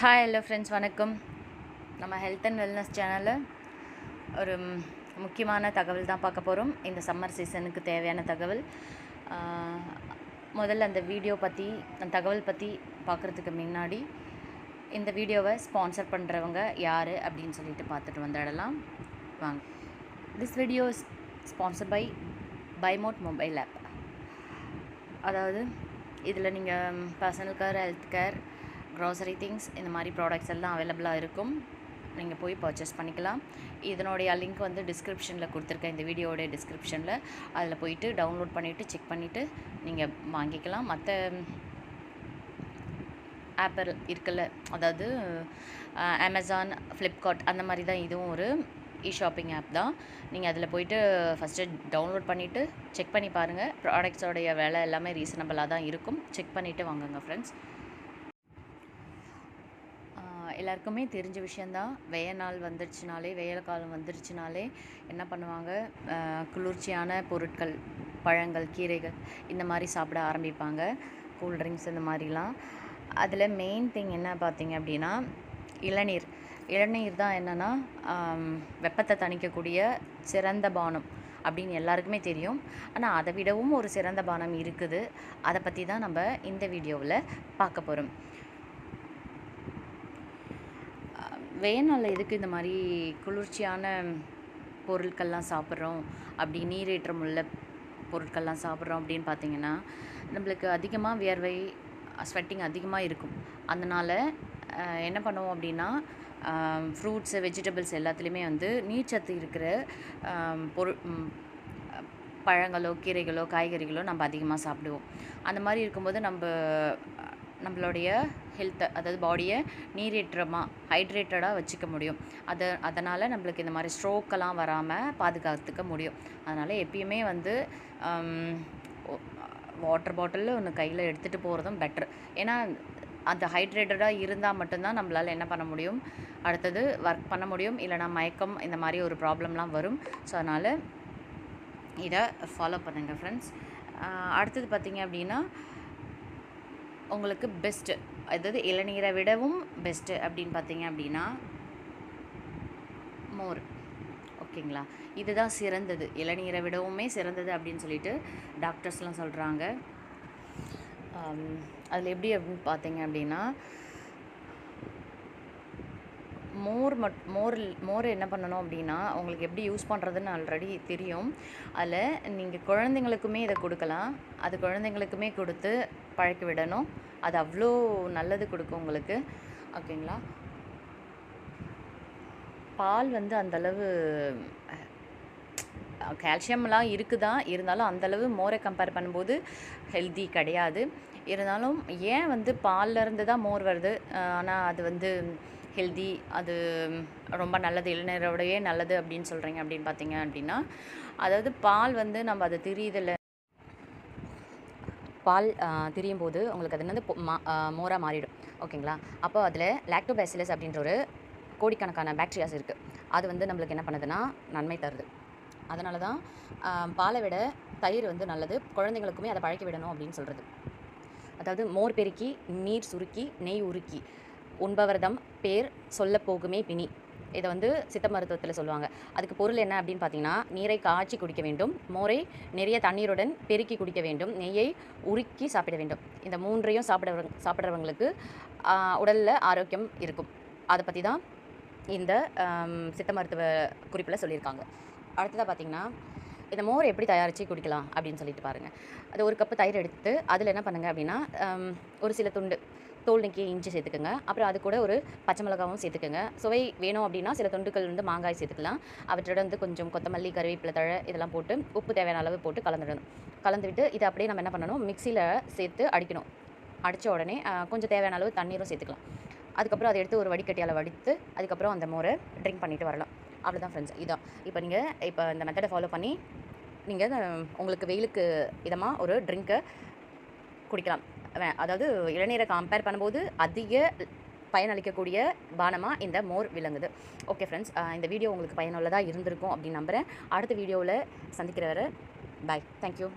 Hi hello friends வணக்கம். நம்ம health and wellness சேனலில் ஒரு முக்கியமான தகவல் தான் பார்க்க போகிறோம் இந்த சம்மர் சீசனுக்கு தேவையான தகவல். முதல்ல அந்த வீடியோ பற்றி அந்த தகவல் பற்றி பார்க்குறதுக்கு முன்னாடி இந்த வீடியோவை ஸ்பான்சர் பண்ணுறவங்க யார் அப்படின்னு சொல்லிட்டு பார்த்துட்டு வந்துடலாம். வாங்க. திஸ் வீடியோ ஸ்பான்சர் பை பைமோட் மொபைல் ஆப் அதாவது இதில் நீங்கள் personal care health care grocery things இந்த மாதிரி ப்ராடக்ட்ஸ் எல்லாம் அவைலபிளாக இருக்கும். நீங்கள் போய் பர்ச்சேஸ் பண்ணிக்கலாம். இதனுடைய லிங்க் வந்து டிஸ்கிரிப்ஷனில் கொடுத்துருக்கேன். இந்த வீடியோடைய டிஸ்கிரிப்ஷனில் அதில் போயிட்டு டவுன்லோட் பண்ணிவிட்டு செக் பண்ணிவிட்டு நீங்கள் வாங்கிக்கலாம். மற்ற ஆப்பிள் இருக்குல்ல அதாவது அமேசான் ஃப்ளிப்கார்ட் அந்த மாதிரி தான் இதுவும் ஒரு இ ஷாப்பிங் ஆப் தான். நீங்கள் அதில் போயிட்டு ஃபஸ்ட்டு டவுன்லோட் பண்ணிவிட்டு செக் பண்ணி பாருங்கள் ப்ராடக்ட்ஸோடைய விலை எல்லாமே ரீசனபிளாக தான் இருக்கும். செக் பண்ணிவிட்டு வாங்குங்க ஃப்ரெண்ட்ஸ் எல்லாருக்குமே தெரிஞ்ச விஷயந்தான் வெய நாள் வந்துருச்சுனாலே வெயில் காலம் வந்துருச்சுனாலே என்ன பண்ணுவாங்க? குளிர்ச்சியான பொருட்கள் பழங்கள் கீரைகள் இந்த மாதிரி சாப்பிட ஆரம்பிப்பாங்க. கூல்ட்ரிங்க்ஸ் இந்த மாதிரிலாம். அதில் மெயின் திங் என்ன பார்த்தீங்க அப்படின்னா இளநீர். இளநீர் தான் என்னென்னா வெப்பத்தை தணிக்கக்கூடிய சிறந்த பானம் அப்படின்னு எல்லாருக்குமே தெரியும். ஆனால் அதை விடவும் ஒரு சிறந்த பானம் இருக்குது. அதை பற்றி தான் நம்ம இந்த வீடியோவில் பார்க்க போகிறோம் வேணால் எதுக்கு இந்த மாதிரி குளிர்ச்சியான பொருட்கள்லாம் சாப்பிட்றோம்? அப்படி நீரேற்றம் உள்ள பொருட்கள்லாம் சாப்பிட்றோம் அப்படின்னு பார்த்தீங்கன்னா நம்மளுக்கு அதிகமாக வியர்வை ஸ்வெட்டிங் அதிகமாக இருக்கும். அதனால் என்ன பண்ணுவோம் அப்படின்னா ஃப்ரூட்ஸு வெஜிடபிள்ஸ் எல்லாத்துலேயுமே வந்து நீர்ச்சத்து இருக்கிற பொருள் பழங்களோ கீரைகளோ காய்கறிகளோ நம்ம அதிகமாக சாப்பிடுவோம். அந்த மாதிரி இருக்கும்போது நம்ம நம்மளுடைய ஹெல்த்தை அதாவது பாடியை நீரேற்றமாக ஹைட்ரேட்டடாக வச்சுக்க முடியும். அது அதனால் நம்மளுக்கு இந்த மாதிரி ஸ்ட்ரோக்கெல்லாம் வராமல் பாதுகாத்துக்க முடியும். அதனால் எப்பயுமே வந்து வாட்டர் பாட்டிலில் ஒன்று கையில் எடுத்துகிட்டு போகிறதும் பெட்ரு ஏன்னா அந்த ஹைட்ரேட்டடாக இருந்தால் மட்டும்தான் நம்மளால் என்ன பண்ண முடியும்? அடுத்தது ஒர்க் பண்ண முடியும். இல்லைனா மயக்கம் இந்த மாதிரி ஒரு ப்ராப்ளம்லாம் வரும். ஸோ அதனால் இதை ஃபாலோ பண்ணுங்கள் ஃப்ரெண்ட்ஸ் அடுத்தது பார்த்திங்க அப்படின்னா உங்களுக்கு பெஸ்ட்டு அதாவது இளநீரை விடவும் பெஸ்ட்டு அப்படின்னு பார்த்தீங்க அப்படின்னா மோர். ஓகேங்களா? இதுதான் சிறந்தது. இளநீரை விடவுமே சிறந்தது அப்படின்னு சொல்லிட்டு டாக்டர்ஸ்லாம் சொல்கிறாங்க அதில் எப்படி அப்படின்னு பார்த்தீங்க அப்படின்னா மோர் மட் மோர் மோர் என்ன பண்ணணும் அப்படின்னா உங்களுக்கு எப்படி யூஸ் பண்ணுறதுன்னு ஆல்ரெடி தெரியும். அதில் நீங்கள் குழந்தைங்களுக்குமே இதை கொடுக்கலாம். அது குழந்தைங்களுக்குமே கொடுத்து பழக்கி விடணும். அது அவ்வளோ நல்லது கொடுக்கும் உங்களுக்கு. ஓகேங்களா பால் வந்து அந்தளவு கால்சியம்லாம் இருக்குதான் இருந்தாலும் அந்தளவு மோரை கம்பேர் பண்ணும்போது ஹெல்தி கிடையாது. இருந்தாலும் ஏன் வந்து பால்ல இருந்து தான் மோர் வருது? ஆனால் அது வந்து ஹெல்தி அது ரொம்ப நல்லது இளநீரோடையே நல்லது அப்படின்னு சொல்கிறீங்க அப்படின்னு பார்த்தீங்க அப்படின்னா அதாவது பால் வந்து நம்ம அதை திரியுதில். பால் திரியும் போது உங்களுக்கு அது வந்து மோராக மா- மாறிடும். ஓகேங்களா? அப்போ அதில் லாக்டோபேசிலஸ் அப்படின்ற ஒரு கோடிக்கணக்கான பேக்டீரியாஸ் இருக்குது அது வந்து நம்மளுக்கு என்ன பண்ணுதுன்னா நன்மை தருது. அதனால தான் பாலை விட தயிர் வந்து நல்லது. குழந்தைங்களுக்குமே அதை பழக்கி விடணும் அப்படின்னு சொல்கிறது அதாவது மோர் பெருக்கி நீர் சுருக்கி நெய் உருக்கி உண்பவர்தம் பேர் சொல்ல போகுமே பிணி. இதை வந்து சித்த மருத்துவத்தில் சொல்லுவாங்க. அதுக்கு பொருள் என்ன அப்படின்னு பார்த்தீங்கன்னா நீரை காய்ச்சி குடிக்க வேண்டும் மோரை நிறைய தண்ணீருடன் பெருக்கி குடிக்க வேண்டும் நெய்யை உருக்கி சாப்பிட வேண்டும். இந்த மூன்றையும் சாப்பிடுறவங்க சாப்பிட்றவங்களுக்கு உடலில் ஆரோக்கியம் இருக்கும். அதை பற்றி தான் இந்த சித்த மருத்துவ குறிப்பில் சொல்லியிருக்காங்க. அடுத்ததாக பார்த்தீங்கன்னா இந்த மோர் எப்படி தயாரித்து குடிக்கலாம் அப்படின்னு சொல்லிட்டு பாருங்கள் அது ஒரு கப்பு தயிர் எடுத்து அதில் என்ன பண்ணுங்கள் அப்படின்னா ஒரு சில துண்டு தோல் நீக்கிய இஞ்சி சேர்த்துக்கோங்க. அப்புறம் அது கூட ஒரு பச்சை மிளகாவும் சேர்த்துக்கோங்க. சுவை வேணும் அப்படின்னா சில தொண்டுக்கள் வந்து மாங்காய் சேர்த்துக்கலாம். அவற்றோட வந்து கொஞ்சம் கொத்தமல்லி கருவேப்பிலை தழை இதெல்லாம் போட்டு உப்பு தேவையான அளவு போட்டு கலந்துடணும். கலந்துவிட்டு இதை அப்படியே நம்ம என்ன பண்ணணும்? மிக்சியில் சேர்த்து அடிக்கணும். அடித்த உடனே கொஞ்சம் தேவையான அளவு தண்ணீரும் சேர்த்துக்கலாம். அதுக்கப்புறம் அதை எடுத்து ஒரு வடிகட்டியால் வடித்து அதுக்கப்புறம் அந்த மோரை ட்ரிங்க் பண்ணிட்டு வரலாம். அவ்வளோதான் ஃப்ரெண்ட்ஸ் இதான் இப்போ நீங்கள் இப்போ இந்த மெத்தடை ஃபாலோ பண்ணி நீங்கள் உங்களுக்கு வெயிலுக்கு இதமாக ஒரு ட்ரிங்க்கை குடிக்கலாம். அதாவது இளநீரை கம்பேர் பண்ணும்போது அதிக பயனளிக்கக்கூடிய பானமாக இந்த மோர் விளங்குது ஓகே ஃப்ரெண்ட்ஸ் இந்த வீடியோ உங்களுக்கு பயனுள்ளதாக இருந்திருக்கும் அப்படின்னு நம்புகிறேன் அடுத்த வீடியோவில் சந்திக்கிற வரை பாய் தேங்க்யூ